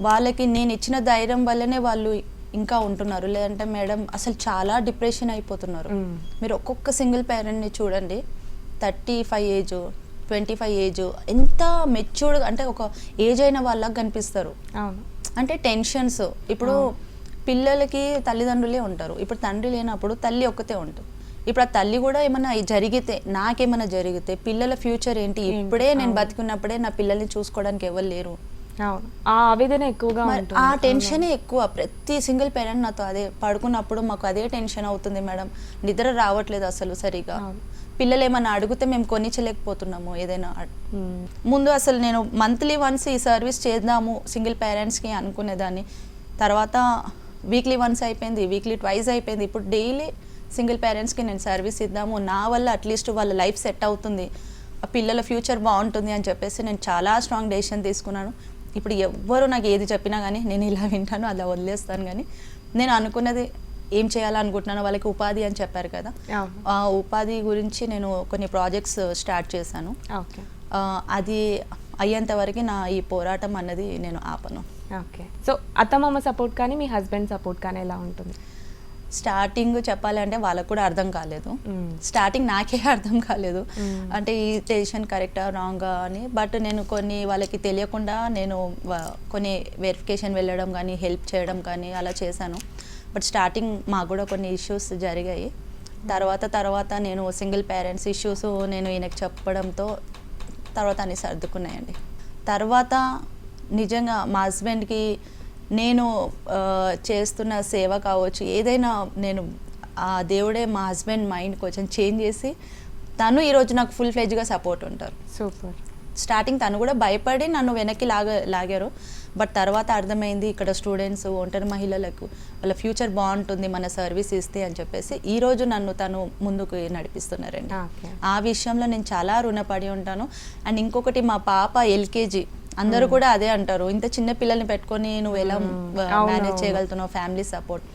వాళ్ళకి నేను ఇచ్చిన ధైర్యం వల్లనే వాళ్ళు ఇంకా ఉంటున్నారు. లేదంటే మేడం అసలు చాలా డిప్రెషన్ అయిపోతున్నారు. మీరు ఒక్కొక్క సింగిల్ పేరెంట్ని చూడండి. Thirty five age twenty five age ఎంత మెచ్యూర్డ్ అంటే ఒక ఏజ్ అయిన వాళ్ళకి కనిపిస్తారు. అవును. అంటే టెన్షన్స్ ఇప్పుడు పిల్లలకి తల్లిదండ్రులే ఉంటారు. ఇప్పుడు తండ్రి లేనప్పుడు తల్లి ఒక్కతే ఉంటుంది. ఇప్పుడు ఆ తల్లి కూడా ఏమైనా జరిగితే నాకేమైనా జరిగితే పిల్లల ఫ్యూచర్ ఏంటి? ఇప్పుడే నేను బతికున్నప్పుడే నా పిల్లల్ని చూసుకోవడానికి ఎవరు లేరు. ఆ ఆవేదన ఎక్కువగా ఆ టెన్షనే ఎక్కువ. ప్రతి సింగిల్ పేరెంట్ నాతో అదే పడుకున్నప్పుడు మాకు అదే టెన్షన్ అవుతుంది మేడం. నిద్ర రావట్లేదు అసలు సరిగా. పిల్లలు ఏమైనా అడిగితే మేము కొనిచ్చలేకపోతున్నాము ఏదైనా. ముందు అసలు నేను మంత్లీ వన్స్ ఈ సర్వీస్ చేద్దాము సింగిల్ పేరెంట్స్కి అనుకునేదాన్ని. తర్వాత వీక్లీ వన్స్ అయిపోయింది వీక్లీ ట్వైస్ అయిపోయింది. ఇప్పుడు డైలీ సింగిల్ పేరెంట్స్కి నేను సర్వీస్ ఇద్దాము. నా వల్ల అట్లీస్ట్ వాళ్ళ లైఫ్ సెట్ అవుతుంది. ఆ పిల్లల ఫ్యూచర్ బాగుంటుంది అని చెప్పేసి నేను చాలా స్ట్రాంగ్ డెసిషన్ తీసుకున్నాను. ఇప్పుడు ఎవ్వరు నాకు ఏది చెప్పినా కానీ నేను ఇలా వింటాను అలా వదిలేస్తాను కానీ నేను అనుకున్నది ఏం చేయాలనుకుంటున్నానో వాళ్ళకి ఉపాధి అని చెప్పారు కదా. ఆ. ఉపాధి గురించి నేను కొన్ని ప్రాజెక్ట్స్ స్టార్ట్ చేశాను. అది అయ్యేంత వరకు నా ఈ పోరాటం అన్నది నేను ఆపను. ఓకే. సో అత్తమామ సపోర్ట్ కానీ మీ హస్బెండ్ సపోర్ట్ కానీ ఎలా ఉంటుంది? స్టార్టింగ్ చెప్పాలంటే వాళ్ళకు కూడా అర్థం కాలేదు. స్టార్టింగ్ నాకే అర్థం కాలేదు. అంటే ఈ డెసిషన్ కరెక్టా రాంగా అని. బట్ నేను కొన్ని వాళ్ళకి తెలియకుండా నేను కొన్ని వెరిఫికేషన్ వెళ్ళడం కానీ హెల్ప్ చేయడం కానీ అలా చేశాను. బట్ స్టార్టింగ్ మాకు కూడా కొన్ని ఇష్యూస్ జరిగాయి. తర్వాత తర్వాత నేను సింగిల్ పేరెంట్స్ ఇష్యూస్ నేను ఈయనకి చెప్పడంతో తర్వాత అన్ని సర్దుకున్నాయండి. తర్వాత నిజంగా మా హస్బెండ్కి నేను చేస్తున్న సేవ కావచ్చు ఏదైనా నేను ఆ దేవుడే మా హస్బెండ్ మైండ్ కొంచెం చేంజ్ చేసి తను ఈరోజు నాకు ఫుల్ ఫ్లెజ్గా సపోర్ట్ ఉంటారు. సూపర్. స్టార్టింగ్ తను కూడా భయపడి నన్ను వెనక్కి లాగ లాగారు. బట్ తర్వాత అర్థమైంది ఇక్కడ స్టూడెంట్స్ ఒంటరి మహిళలకు వాళ్ళ ఫ్యూచర్ బాగుంటుంది మన సర్వీస్ ఇస్తే అని చెప్పేసి ఈ రోజు నన్ను తను ముందుకు నడిపిస్తున్నారండి. ఆ విషయంలో నేను చాలా రుణపడి ఉంటాను. అండ్ ఇంకొకటి మా పాప ఎల్కేజీ అందరూ కూడా అదే అంటారు. ఇంత చిన్న పిల్లల్ని పెట్టుకొని నువ్వు ఎలా మేనేజ్ అవును. చేయగలుగుతున్నావు ఫ్యామిలీ సపోర్ట్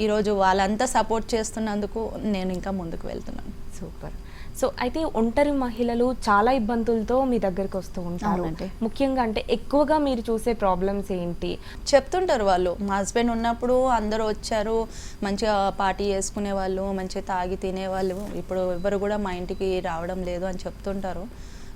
ఈరోజు వాళ్ళంతా సపోర్ట్ చేస్తున్నందుకు నేను ఇంకా ముందుకు వెళ్తున్నాను. సూపర్. సో అయితే ఒంటరి మహిళలు చాలా ఇబ్బందులతో మీ దగ్గరికి వస్తూ ఉంటారు. అవునండి. ముఖ్యంగా అంటే ఎక్కువగా మీరు చూసే ప్రాబ్లమ్స్ ఏంటి? చెప్తుంటారు వాళ్ళు. మా హస్బెండ్ ఉన్నప్పుడు అందరూ వచ్చారు. మంచిగా పార్టీ చేసుకునే వాళ్ళు మంచిగా తాగి తినేవాళ్ళు. ఇప్పుడు ఎవరు కూడా మా ఇంటికి రావడం లేదు అని చెప్తుంటారు.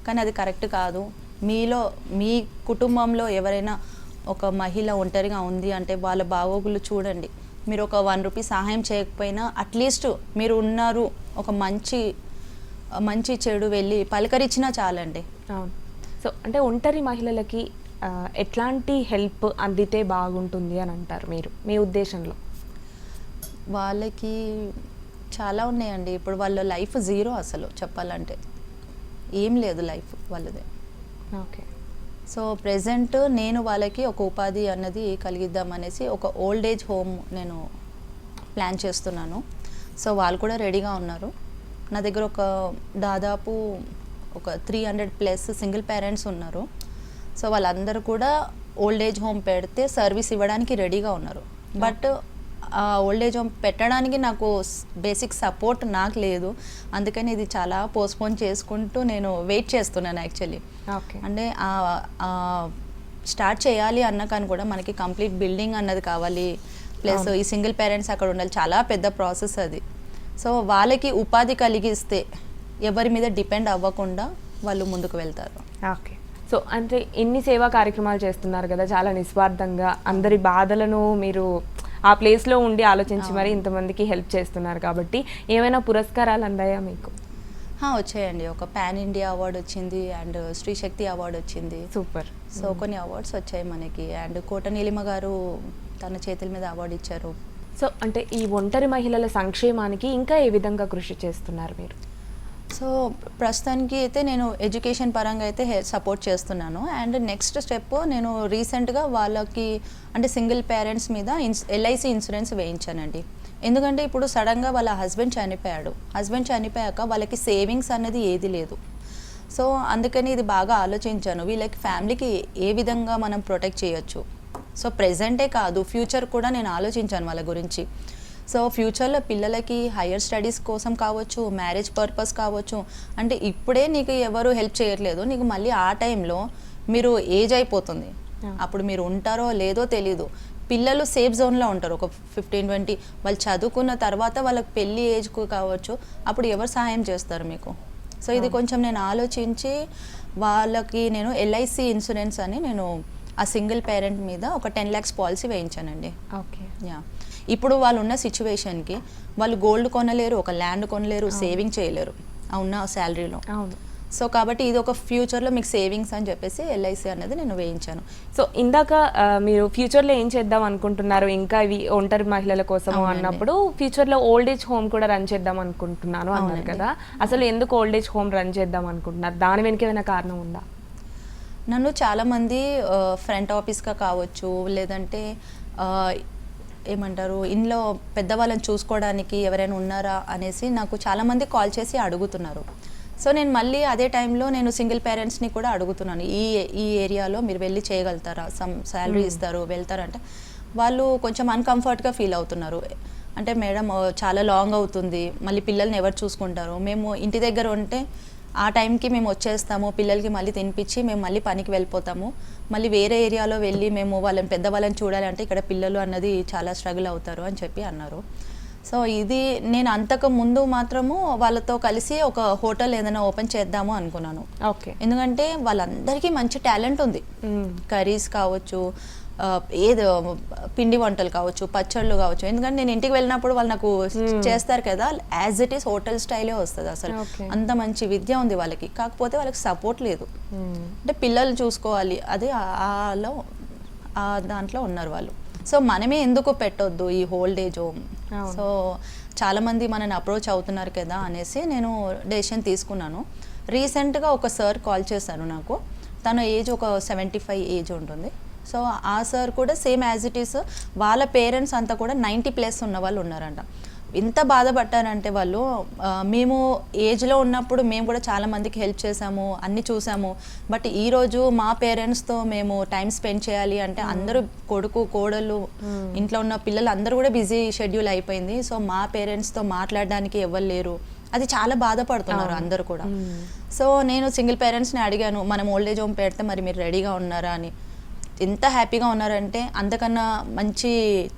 కానీ అది కరెక్ట్ కాదు. మీలో మీ కుటుంబంలో ఎవరైనా ఒక మహిళ ఒంటరిగా ఉంది అంటే వాళ్ళ బాగోగులు చూడండి. మీరు ఒక వన్ రూపీ సహాయం చేయకపోయినా అట్లీస్ట్ మీరు ఉన్నారు ఒక మంచి మంచి చెడు వెళ్ళి పలకరించినా చాలండి. అవును. సో అంటే ఒంటరి మహిళలకి ఎట్లాంటి హెల్ప్ అందితే బాగుంటుంది అని అంటారు మీరు మీ ఉద్దేశంలో? వాళ్ళకి చాలా ఉన్నాయండి. ఇప్పుడు వాళ్ళ లైఫ్ జీరో అసలు చెప్పాలంటే. ఏం లేదు లైఫ్ వాళ్ళది. ఓకే. సో ప్రెసెంట్ నేను వాళ్ళకి ఒక ఉపాధి అన్నది కలిగిద్దాం అనేసి ఒక ఓల్డ్ ఏజ్ హోమ్ నేను ప్లాన్ చేస్తున్నాను. సో వాళ్ళు కూడా రెడీగా ఉన్నారు. నా దగ్గర ఒక దాదాపు ఒక three hundred plus single parents ఉన్నారు. సో వాళ్ళందరూ కూడా ఓల్డ్ ఏజ్ హోమ్ పెడితే సర్వీస్ ఇవ్వడానికి రెడీగా ఉన్నారు. బట్ ఓల్డ్ ఏజ్ హోమ్ పెట్టడానికి నాకు బేసిక్ సపోర్ట్ నాకు లేదు. అందుకని ఇది చాలా పోస్ట్పోన్ చేసుకుంటూ నేను వెయిట్ చేస్తున్నాను యాక్చువల్లీ ఓకే అంటే స్టార్ట్ చేయాలి అన్న కానీ కూడా మనకి కంప్లీట్ బిల్డింగ్ అన్నది కావాలి. ప్లస్ ఈ సింగిల్ పేరెంట్స్ అక్కడ ఉండాలి. చాలా పెద్ద ప్రాసెస్ అది. సో వాళ్ళకి ఉపాధి కలిగిస్తే ఎవరి మీద డిపెండ్ అవ్వకుండా వాళ్ళు ముందుకు వెళ్తారు. ఓకే సో అంటే ఇన్ని సేవా కార్యక్రమాలు చేస్తున్నారు కదా చాలా నిస్వార్థంగా అందరి బాధలను మీరు ఆ ప్లేస్లో ఉండి ఆలోచించి మరి ఇంతమందికి హెల్ప్ చేస్తున్నారు కాబట్టి ఏమైనా పురస్కారాలు అందాయా మీకు? వచ్చాయండి. ఒక పాన్ ఇండియా అవార్డు వచ్చింది అండ్ శ్రీ శక్తి అవార్డు వచ్చింది. సూపర్. సో కొన్ని అవార్డ్స్ వచ్చాయి మనకి. అండ్ కోట నీలిమ గారు తన చేతుల మీద అవార్డు ఇచ్చారు. సో అంటే ఈ ఒంటరి మహిళల సంక్షేమానికి ఇంకా ఏ విధంగా కృషి చేస్తున్నారు మీరు? సో ప్రస్తుతానికి అయితే నేను ఎడ్యుకేషన్ పరంగా అయితే సపోర్ట్ చేస్తున్నాను. అండ్ నెక్స్ట్ స్టెప్ నేను రీసెంట్గా వాళ్ళకి అంటే సింగిల్ పేరెంట్స్ మీద ఇన్స్ ఎల్ఐసి ఇన్సూరెన్స్ వేయించానండి. ఎందుకంటే ఇప్పుడు సడన్గా వాళ్ళ హస్బెండ్ చనిపోయాడు. హస్బెండ్ చనిపోయాక వాళ్ళకి సేవింగ్స్ అనేది ఏది లేదు. సో అందుకని ఇది బాగా ఆలోచించాను. వీళ్ళకి ఫ్యామిలీకి ఏ విధంగా మనం ప్రొటెక్ట్ చేయొచ్చు? సో ప్రజెంటే కాదు ఫ్యూచర్ కూడా నేను ఆలోచించాను వాళ్ళ గురించి. సో ఫ్యూచర్లో పిల్లలకి హయ్యర్ స్టడీస్ కోసం కావచ్చు మ్యారేజ్ పర్పస్ కావచ్చు అంటే ఇప్పుడే నీకు ఎవరు హెల్ప్ చేయట్లేదు నీకు మళ్ళీ ఆ టైంలో మీరు ఏజ్ అయిపోతుంది. అప్పుడు మీరు ఉంటారో లేదో తెలీదు. పిల్లలు సేఫ్ జోన్లో ఉంటారు. ఒక ఫిఫ్టీన్ ట్వంటీ వాళ్ళు చదువుకున్న తర్వాత వాళ్ళకి పెళ్ళి ఏజ్కు కావచ్చు అప్పుడు ఎవరు సహాయం చేస్తారు మీకు? సో ఇది కొంచెం నేను ఆలోచించి వాళ్ళకి నేను ఎల్ఐసి ఇన్సూరెన్స్ అని నేను ఆ సింగిల్ పేరెంట్ మీద ఒక టెన్ ల్యాక్స్ పాలసీ వేయించానండి. ఓకే. యా. ఇప్పుడు వాళ్ళు ఉన్న సిచ్యువేషన్కి వాళ్ళు గోల్డ్ కొనలేరు ఒక ల్యాండ్ కొనలేరు సేవింగ్ చేయలేరు ఆ ఉన్న శాలరీలో అవును. సో కాబట్టి ఇది ఒక ఫ్యూచర్లో మీకు సేవింగ్స్ అని చెప్పేసి ఎల్ఐసి అనేది నేను వేయించాను. సో ఇందాక మీరు ఫ్యూచర్లో ఏం చేద్దాం అనుకుంటున్నారు? ఇంకా ఇవి ఒంటరి మహిళల కోసం. అన్నప్పుడు ఫ్యూచర్లో ఓల్డ్ ఏజ్ హోమ్ కూడా రన్ చేద్దాం అనుకుంటున్నాను అన్నారు. కదా. అసలు ఎందుకు ఓల్డ్ ఏజ్ హోమ్ రన్ చేద్దాం అనుకుంటున్నారు? దాని వెనుక ఏమైనా కారణం ఉందా? నన్ను చాలామంది ఫ్రంట్ ఆఫీస్గా కావచ్చు లేదంటే ఏమంటారు ఇంట్లో పెద్దవాళ్ళని చూసుకోవడానికి ఎవరైనా ఉన్నారా అనేసి నాకు చాలామంది కాల్ చేసి అడుగుతున్నారు. సో నేను మళ్ళీ అదే టైంలో నేను సింగిల్ పేరెంట్స్ని కూడా అడుగుతున్నాను. ఈ ఈ ఏరియాలో మీరు వెళ్ళి చేయగలుగుతారా? సమ్ శాలరీ ఇస్తారు వెళ్తారంటే. వాళ్ళు కొంచెం అన్కంఫర్ట్గా ఫీల్ అవుతున్నారు. అంటే మేడం చాలా లాంగ్ అవుతుంది. మళ్ళీ పిల్లల్ని ఎవరు చూసుకుంటారు? మేము ఇంటి దగ్గర ఉంటే ఆ టైంకి మేము వచ్చేస్తాము పిల్లలకి మళ్ళీ తినిపించి మేము మళ్ళీ పనికి వెళ్ళిపోతాము. మళ్ళీ వేరే ఏరియాలో వెళ్ళి మేము వాళ్ళని పెద్దవాళ్ళని చూడాలంటే ఇక్కడ పిల్లలు అన్నది చాలా స్ట్రగుల్ అవుతారు అని చెప్పి అన్నారు. సో ఇది నేను అంతకు ముందు మాత్రము వాళ్ళతో కలిసి ఒక హోటల్ ఏదైనా ఓపెన్ చేద్దాము అనుకున్నాను. ఓకే. ఎందుకంటే వాళ్ళందరికీ మంచి టాలెంట్ ఉంది. కర్రీస్ కావచ్చు ఏదో పిండి వంటలు కావచ్చు పచ్చళ్ళు కావచ్చు. ఎందుకంటే నేను ఇంటికి వెళ్ళినప్పుడు వాళ్ళు నాకు చేస్తారు కదా యాజ్ ఇట్ ఈస్ హోటల్ స్టైలే వస్తుంది అసలు. అంత మంచి విద్య ఉంది వాళ్ళకి. కాకపోతే వాళ్ళకి సపోర్ట్ లేదు. అంటే పిల్లలు చూసుకోవాలి. అదే ఆలో ఆ దాంట్లో ఉన్నారు వాళ్ళు. సో మనమే ఎందుకు పెట్టొద్దు ఈ ఓల్డ్ ఏజ్ హోమ్. సో చాలా మంది మనని అప్రోచ్ అవుతున్నారు కదా అనేసి నేను డెసిషన్ తీసుకున్నాను. రీసెంట్గా ఒక సార్ కాల్ చేశారు నాకు. తన ఏజ్ ఒక సెవెంటీ ఫైవ్ ఏజ్ ఉంటుంది. సో ఆ సార్ కూడా సేమ్ యాజ్ ఇట్ ఈస్ వాళ్ళ పేరెంట్స్ అంతా కూడా నైంటీ ప్లస్ ఉన్న వాళ్ళు ఉన్నారంట. ఇంత బాధపడ్డారంటే వాళ్ళు మేము ఏజ్లో ఉన్నప్పుడు మేము కూడా చాలా మందికి హెల్ప్ చేసాము అన్ని చూసాము బట్ ఈరోజు మా పేరెంట్స్తో మేము టైం స్పెండ్ చేయాలి అంటే అందరూ కొడుకు కోడళ్ళు ఇంట్లో ఉన్న పిల్లలు అందరూ కూడా బిజీ షెడ్యూల్ అయిపోయింది. సో మా పేరెంట్స్తో మాట్లాడడానికి ఎవరు లేరు. అది చాలా బాధపడుతున్నారు అందరూ కూడా. సో నేను సింగిల్ పేరెంట్స్ని అడిగాను మనం ఓల్డ్ ఏజ్ హోమ్ పెడితే మరి మీరు రెడీగా ఉన్నారా? అని. ఎంత హ్యాపీగా ఉన్నారంటే అంతకన్నా మంచి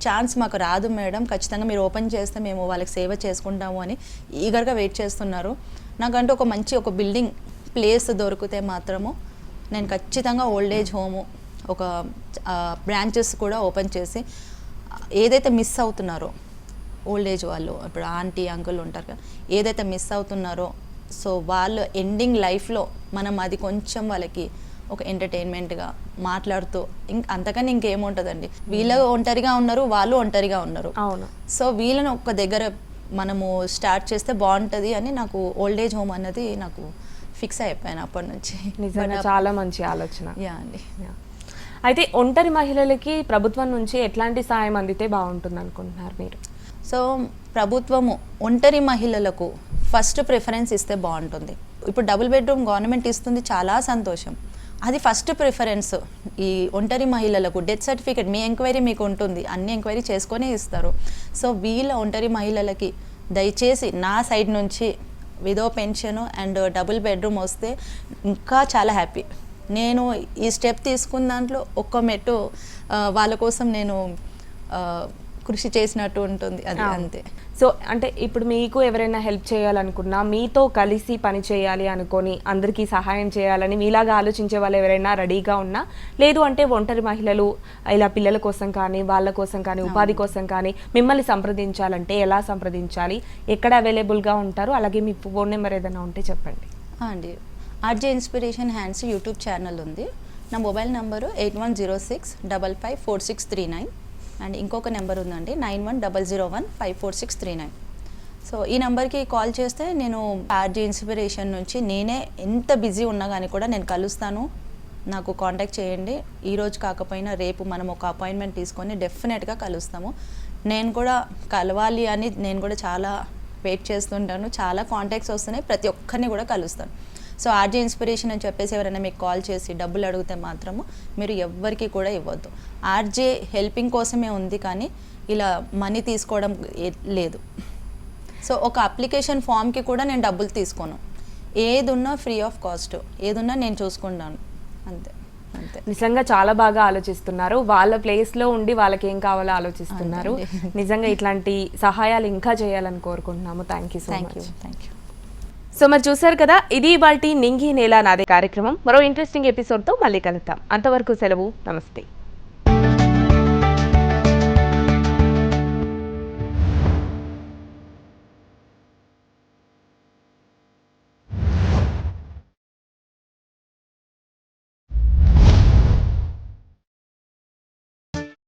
ఛాన్స్ మాకు రాదు మేడం. ఖచ్చితంగా మీరు ఓపెన్ చేస్తే మేము వాళ్ళకి సేవ చేసుకుంటాము అని ఈగర్గా వెయిట్ చేస్తున్నారు. నాకంటూ ఒక మంచి ఒక బిల్డింగ్ ప్లేస్ దొరికితే మాత్రము నేను ఖచ్చితంగా ఓల్డ్ ఏజ్ హోము ఒక బ్రాంచెస్ కూడా ఓపెన్ చేసి ఏదైతే మిస్ అవుతున్నారో ఓల్డ్ ఏజ్ వాళ్ళు ఇప్పుడు ఆంటీ అంకుల్ ఉంటారు కదా ఏదైతే మిస్ అవుతున్నారో సో వాళ్ళు ఎండింగ్ లైఫ్లో మనం అది కొంచెం వాళ్ళకి ఒక ఎంటర్టైన్మెంట్గా మాట్లాడుతూ ఇంక అంతకని ఇంకేముంటుందండి. వీళ్ళు ఒంటరిగా ఉన్నారు వాళ్ళు ఒంటరిగా ఉన్నారు. అవును. సో వీళ్ళని ఒక దగ్గర మనము స్టార్ట్ చేస్తే బాగుంటుంది అని నాకు ఓల్డ్ ఏజ్ హోమ్ అన్నది నాకు ఫిక్స్ అయిపోయాను అప్పటి నుంచి. నిజంగా చాలా మంచి ఆలోచన. యా అండి. అయితే ఒంటరి మహిళలకి ప్రభుత్వం నుంచి ఎట్లాంటి సాయం అందితే బాగుంటుంది అనుకుంటున్నారు మీరు? సో ప్రభుత్వము ఒంటరి మహిళలకు ఫస్ట్ ప్రిఫరెన్స్ ఇస్తే బాగుంటుంది. ఇప్పుడు డబుల్ బెడ్రూమ్ గవర్నమెంట్ ఇస్తుంది చాలా సంతోషం. అది ఫస్ట్ ప్రిఫరెన్స్ ఈ ఒంటరి మహిళలకు డెత్ సర్టిఫికేట్ మీ ఎంక్వైరీ మీకు ఉంటుంది. అన్ని ఎంక్వైరీ చేసుకొని ఇస్తారు. సో వీళ్ళ ఒంటరి మహిళలకి దయచేసి నా సైడ్ నుంచి widow pension and double bedroom వస్తే ఇంకా చాలా హ్యాపీ నేను ఈ స్టెప్ తీసుకున్న దాంట్లో ఒక్క మెట్టు వాళ్ళ కోసం నేను కృషి చేసినట్టు ఉంటుంది. అది. అంతే. సో అంటే ఇప్పుడు మీకు ఎవరైనా హెల్ప్ చేయాలనుకున్నా మీతో కలిసి పని చేయాలి అనుకొని అందరికీ సహాయం చేయాలని మీలాగా ఆలోచించే వాళ్ళు ఎవరైనా రెడీగా ఉన్నా లేదు అంటే ఒంటరి మహిళలు ఇలా పిల్లల కోసం కానీ వాళ్ళ కోసం కానీ ఉపాధి కోసం కానీ మిమ్మల్ని సంప్రదించాలంటే ఎలా సంప్రదించాలి? ఎక్కడ అవైలబుల్గా ఉంటారు? అలాగే మీ ఫోన్ నెంబర్ ఏదైనా ఉంటే చెప్పండి. అండి. RJ inspiration hands YouTube channel ఉంది. నా mobile number eight one zero six double five four six three nine. And ఇంకొక నెంబర్ ఉందండి nine one double zero one five four six three nine. So ఈ నెంబర్కి కాల్ చేస్తే నేను RG inspiration నుంచి నేనే ఎంత బిజీ ఉన్నా కానీ కూడా నేను కలుస్తాను. నాకు కాంటాక్ట్ చేయండి. ఈరోజు కాకపోయినా రేపు మనం ఒక అపాయింట్మెంట్ తీసుకొని డెఫినెట్గా కలుస్తాము. నేను కూడా కలవాలి అని నేను కూడా చాలా వెయిట్ చేస్తుంటాను. చాలా కాంటాక్ట్స్ వస్తున్నాయి. ప్రతి ఒక్కరిని కూడా కలుస్తాను. సో ఆర్జే ఇన్స్పిరేషన్ అని చెప్పేసి ఎవరైనా మీకు కాల్ చేసి డబ్బులు అడిగితే మాత్రము మీరు ఎవ్వరికి కూడా ఇవ్వద్దు. ఆర్జే హెల్పింగ్ కోసమే ఉంది కానీ ఇలా మనీ తీసుకోవడం లేదు. సో ఒక అప్లికేషన్ ఫామ్కి కూడా నేను డబ్బులు తీసుకోను. ఏది ఉన్నా ఫ్రీ ఆఫ్ కాస్ట్ ఏదున్నా నేను చూసుకుంటాను. అంతే అంతే. నిజంగా చాలా బాగా ఆలోచిస్తున్నారు. వాళ్ళ ప్లేస్లో ఉండి వాళ్ళకి ఏం కావాలో ఆలోచిస్తున్నారు. నిజంగా ఇట్లాంటి సహాయాలు ఇంకా చేయాలని కోరుకుంటున్నాము. Thank you so thank you much thank you so మరి చూసారు కదా ఇది ఇవాల్టి నింగి నేల నాదే కార్యక్రమం. మరో ఇంట్రెస్టింగ్ ఎపిసోడ్తో మళ్ళీ కలుద్దాం. అంతవరకు సెలవు. నమస్తే.